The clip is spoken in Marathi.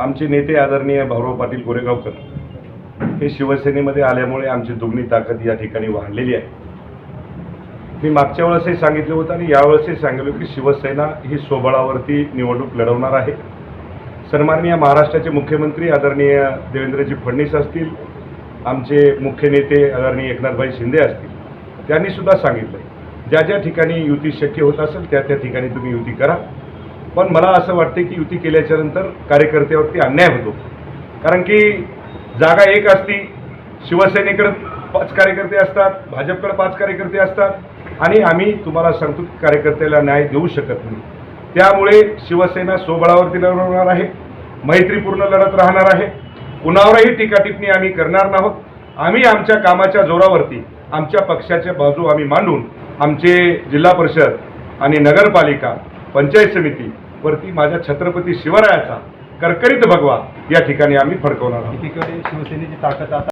आमचे नेते आदरणीय भाऊराव पाटील गोरेगावकर हे शिवसेनेमध्ये आल्यामुळे आमची दुग्नी ताकद या ठिकाणी वाढलेली आहे. मी मागच्या वेळेसही सांगितलं होतं आणि यावेळेसही सांगितलं की शिवसेना ही स्वबळावरती निवडणूक लढवणार आहे. सन्माननीय महाराष्ट्राचे मुख्यमंत्री आदरणीय देवेंद्रजी फडणवीस असतील आमचे मुख्य नेते आदरणीय एकनाथभाई शिंदे असतील त्यांनी सुद्धा सांगितलं ज्या ज्या ठिकाणी युती शक्य होत असेल त्या त्या ठिकाणी तुम्ही युती करा. पण मला असं वाटते की युती केल्याच्यानंतर कार्यकर्त्यावरती अन्याय होतो. कारण की जागा एक असती शिवसेनेकडे पाच कार्यकर्ते असतात भाजपकडे पाच कार्यकर्ते असतात आणि आम्ही तुम्हाला सांगतो की कार्यकर्त्याला न्याय देऊ शकत नाही. त्यामुळे शिवसेना सोबळावरती लढवणार आहे मैत्रीपूर्ण लढत राहणार आहे कुणावरही टीकाटिपणी आम्ही करणार नाहोत. आम्ही आमच्या कामाच्या जोरावरती आमच्या पक्षाच्या बाजू आम्ही मांडून आमचे जिल्हा परिषद आणि नगरपालिका पंचायत समिती वरती माझ्या छत्रपती शिवरायाचा करकरीत भगवा या ठिकाणी आम्ही फडकवणार आहोत. शिवसेनेची ताकद आता